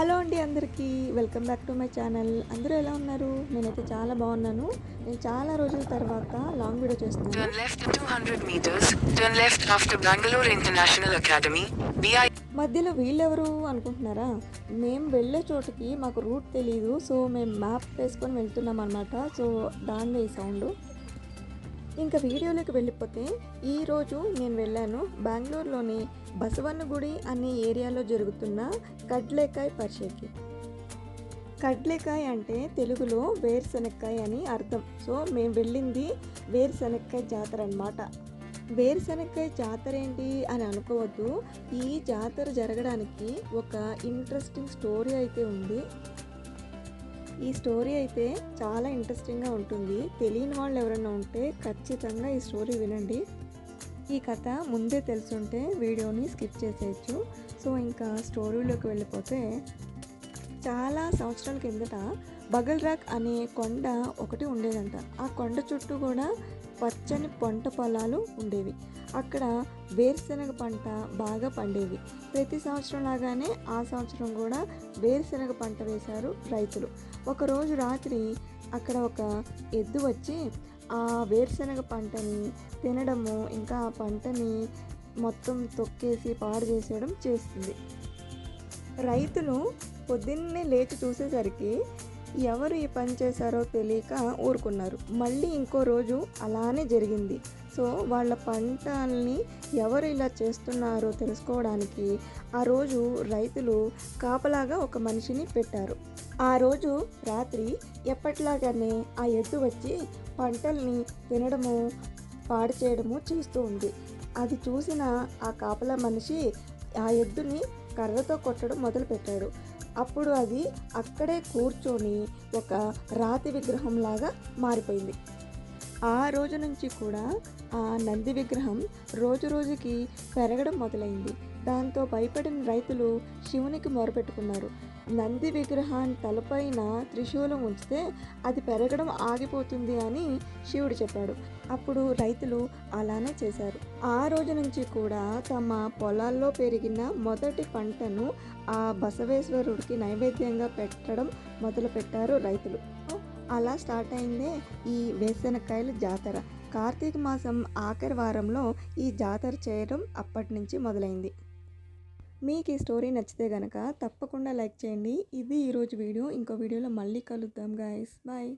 Hello అండి అందరికీ. Welcome back to my channel. అందరూ ఎలా ఉన్నారు? నేనైతే చాలా బాగున్నాను. నేను చాలా రోజుల తర్వాత లాంగ్ వీడియో చేస్తున్నాను. Turn left in 200 meters. Turn left after Bangalore International Academy. BI. మధ్యలో వీళ్ళెవరు అనుకుంటున్నారా? మేము వెళ్ళే చోటుకి మాకు రూట్ తెలియదు సో మేము మ్యాప్ వేసుకొని వెళ్తున్నాం అనమాట సో దాని ఈ సౌండ్. ఇంకా వీడియోలోకి వెళ్ళిపోతే ఈరోజు నేను వెళ్ళాను బెంగళూరులోని బసవన్నగుడి అనే ఏరియాలో జరుగుతున్న కడ్లేకాయ్ పరిషకి కడ్లేకాయ అంటే తెలుగులో వేరుశనక్కాయ అని అర్థం. సో మేము వెళ్ళింది వేరుశనక్కాయ జాతర అనమాట వేరుశనక్కాయ జాతర ఏంటి అని అనుకోవద్దు. ఈ జాతర జరగడానికి ఒక ఇంట్రెస్టింగ్ స్టోరీ అయితే ఉంది. ఈ స్టోరీ అయితే చాలా ఇంట్రెస్టింగ్గా ఉంటుంది. తెలియని వాళ్ళు ఎవరైనా ఉంటే ఖచ్చితంగా ఈ స్టోరీ వినండి. ఈ కథ ముందే తెలుసుంటే వీడియోని స్కిప్ చేసేయచ్చు. సో ఇంకా స్టోరీలోకి వెళ్ళిపోతే చాలా సంవత్సరాల కిందట బగల్ రాక్ అనే కొండ ఒకటి ఉండేదంట. ఆ కొండ చుట్టూ కూడా పచ్చని పంట పొలాలు ఉండేవి. అక్కడ వేరుశనగ పంట బాగా పండేవి ప్రతి సంవత్సరం లాగానే ఆ సంవత్సరం కూడా వేరుశనగ పంట వేశారు రైతులు. ఒకరోజు రాత్రి అక్కడ ఒక ఎద్దు వచ్చి ఆ వేరుశనగ పంటని తినడము ఇంకా ఆ పంటని మొత్తం తొక్కేసి పాడు చేసేయడం చేస్తుంది రైతులు పొద్దున్నే లేచి చూసేసరికి ఎవరు ఈ పని చేశారో తెలియక ఊరుకున్నారు. మళ్ళీ ఇంకో రోజు అలానే జరిగింది. సో వాళ్ళ పంటల్ని ఎవరు ఇలా చేస్తున్నారో తెలుసుకోవడానికి ఆ రోజు రైతులు కాపలాగా ఒక మనిషిని పెట్టారు. ఆ రోజు రాత్రి ఎప్పటిలాగానే ఆ ఎద్దు వచ్చి పంటల్ని తినడము పాడు చేయడము చేస్తూ ఉంది. అది చూసిన ఆ కాపలా మనిషి ఆ ఎద్దుని కర్రతో కొట్టడం మొదలుపెట్టాడు. అప్పుడు అది అక్కడే కూర్చొని ఒక రాతి విగ్రహంలాగా మారిపోయింది. ఆ రోజు నుంచి కూడా ఆ నంది విగ్రహం రోజు రోజుకి పెరగడం మొదలైంది. దాంతో భయపడిన రైతులు శివునికి మొరపెట్టుకున్నారు. నంది విగ్రహాన్ని తలపైన త్రిశూలం ఉంచితే అది పెరగడం ఆగిపోతుంది అని శివుడు చెప్పాడు. అప్పుడు రైతులు అలానే చేశారు. ఆ రోజు నుంచి కూడా తమ పొలాల్లో పెరిగిన మొదటి పంటను ఆ బసవేశ్వరుడికి నైవేద్యంగా పెట్టడం మొదలుపెట్టారు రైతులు. అలా స్టార్ట్ అయిందే ఈ వేసనకాయల జాతర. కార్తీక మాసం ఆఖరి వారంలో ఈ జాతర చేయడం అప్పటి నుంచి మొదలైంది. మీకు ఈ స్టోరీ నచ్చితే కనుక తప్పకుండా లైక్ చేయండి. ఇది ఈరోజు వీడియో. ఇంకో వీడియోలో మళ్ళీ కలుద్దాం గాయస్ బాయ్